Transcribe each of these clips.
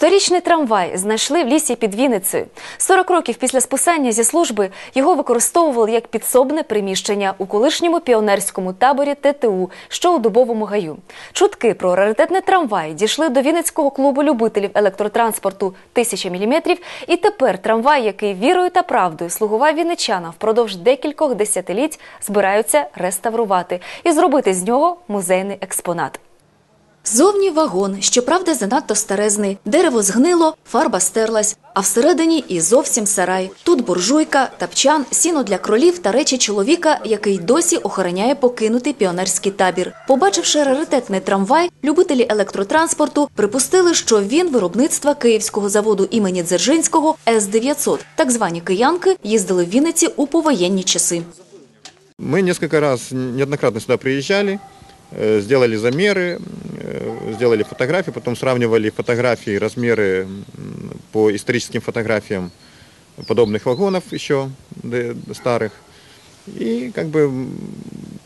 Сторічний трамвай знайшли в лісі під Вінницею. 40 років після списання зі служби його використовували як підсобне приміщення у колишньому піонерському таборі ТТУ, що у Дубовому гаю. Чутки про раритетний трамвай дійшли до Вінницького клубу любителів електротранспорту «1000 міліметрів». І тепер трамвай, який вірою та правдою слугував вінничанам впродовж декількох десятиліть, збираються реставрувати і зробити з нього музейний експонат. Зовні вагон, щоправда, занадто старезний. Дерево згнило, фарба стерлась, а всередині і зовсім сарай. Тут буржуйка, тапчан, сіно для кролів та речі чоловіка, який досі охороняє покинутий піонерський табір. Побачивши раритетний трамвай, любителі електротранспорту припустили, що він виробництва київського заводу імені Дзержинського С-900. Так звані киянки їздили в Вінниці у повоєнні часи. Мы несколько раз неоднократно сюда приезжали, э, сделали замеры, э, Сделали фотографии, потом сравнивали фотографии, размеры по историческим фотографиям подобных вагонов еще старых. И как бы,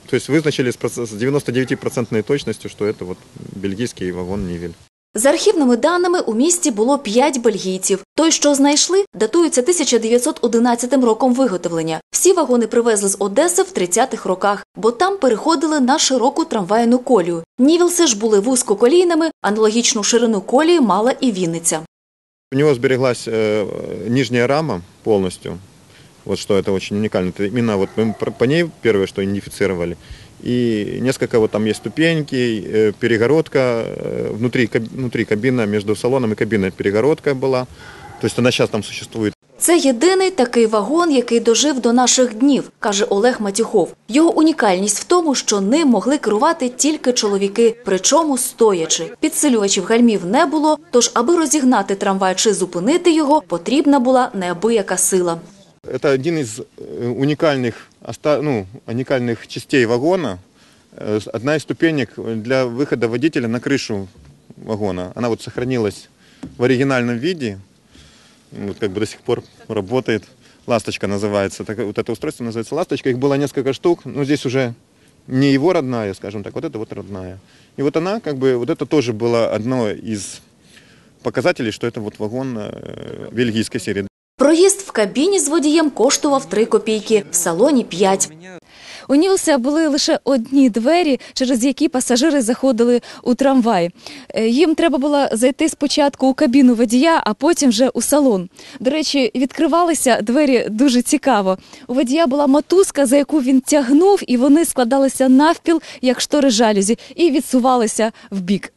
то есть вызначили с 99% точностью, что это вот бельгийский вагон Нивель. За архівними даними у місті було п'ять бельгійців. Той, що знайшли, датується 1911 роком виготовлення. Всі вагони привезли з Одеси в 30-х роках, бо там переходили на широку трамвайну колію. Нівілси ж були вузькоколійними, аналогічну ширину колії мала і Вінниця. У него сбереглась э, нижняя рама полностью. Вот что это очень уникально. Это именно вот мы пр- по ней первое, что идентифицировали. И несколько вот там есть ступеньки, э, перегородка э, внутри, каб- внутри кабина, между салоном и кабиной перегородка была. То есть она сейчас там существует. Це єдиний такий вагон, який дожив до наших днів, каже Олег Матюхов. Його унікальність в тому, що ним могли керувати тільки чоловіки, причому стоячи. Підсилювачів гальмів не було, тож, аби розігнати трамвай чи зупинити його, потрібна була неабияка сила. Это один из э, уникальных, оста- ну, уникальных частей вагона. Э, Одна из ступенек для выхода водителя на крышу вагона. Она вот сохранилась в оригинальном виде. Вот как бы до сих пор работает. Ласточка называется. Так, вот это устройство называется ласточка. Их было несколько штук. Но здесь уже не его родная, скажем так, вот это вот родная. И вот она, как бы, вот это тоже было одно из показателей, что это вот вагон э, бельгийской серии. Проїзд в кабіні з водієм коштував 3 копійки, в салоні 5. У Нілса були лише одні двері, через які пасажири заходили у трамвай. Е, Їм треба було зайти спочатку у кабіну водія, а потім вже у салон. До речі, відкривалися двері дуже цікаво. У водія була мотузка, за яку він тягнув, і вони складалися навпіл, як штори жалюзі, і відсувалися вбік.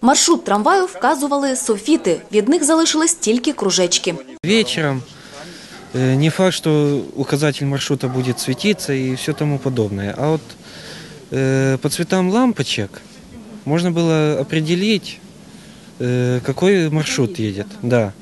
Маршрут трамваю вказували софіти. Від них залишились тільки кружечки. Вечером э, не факт, что указатель маршрута будет светиться и все тому подобное. А вот э, по цветам лампочек можно было определить, э, какой маршрут едет. Да.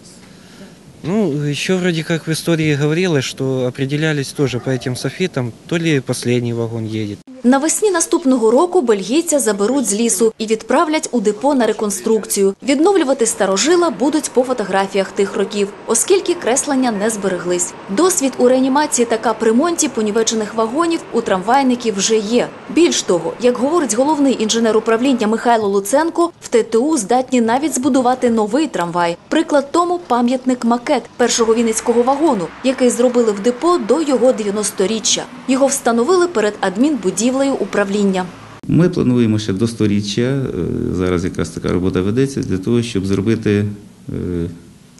Ну, еще вроде как в истории говорилось, что определялись тоже по этим софитам, то ли последний вагон едет. Навесні наступного року бельгійця заберуть з лісу і відправлять у депо на реконструкцію. Відновлювати старожила будуть по фотографіях тих років, оскільки креслення не збереглись. Досвід у реанімації та капремонті понівечених вагонів у трамвайників вже є. Більш того, як говорить головний інженер управління Михайло Луценко, в ТТУ здатні навіть збудувати новий трамвай. Приклад тому пам'ятник макет першого вінницького вагону, який зробили в депо до його 90-річчя. Його встановили перед адмінбудівлею управління. Ми плануємо ще до сторіччя, е, зараз якраз така робота ведеться, для того, щоб зробити е,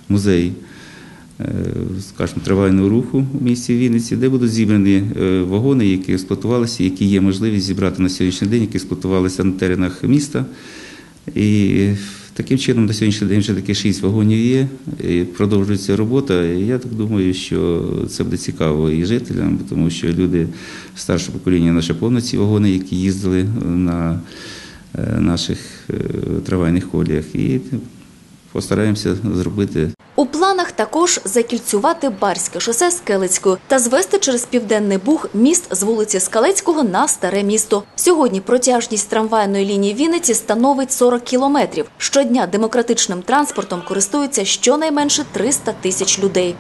музей, е, скажімо, трамвайного руху в місті Вінниці, де будуть зібрані вагони, які експлуатувалися, які є можливість зібрати на сьогоднішній день, які експлуатувалися на теренах міста. І таким чином на сьогоднішній день вже таке шість вагонів є, і продовжується робота. І я так думаю, що це буде цікаво і жителям, тому що люди старшого покоління наше повно ці вагони, які їздили на е, наших е, трамвайних коліях. І постараємося зробити планах також закільцювати Барське шосе з Келицькою та звести через Південний Буг міст з вулиці Скалецького на Старе місто. Сьогодні протяжність трамвайної лінії Вінниці становить 40 кілометрів. Щодня демократичним транспортом користуються щонайменше 300 тисяч людей.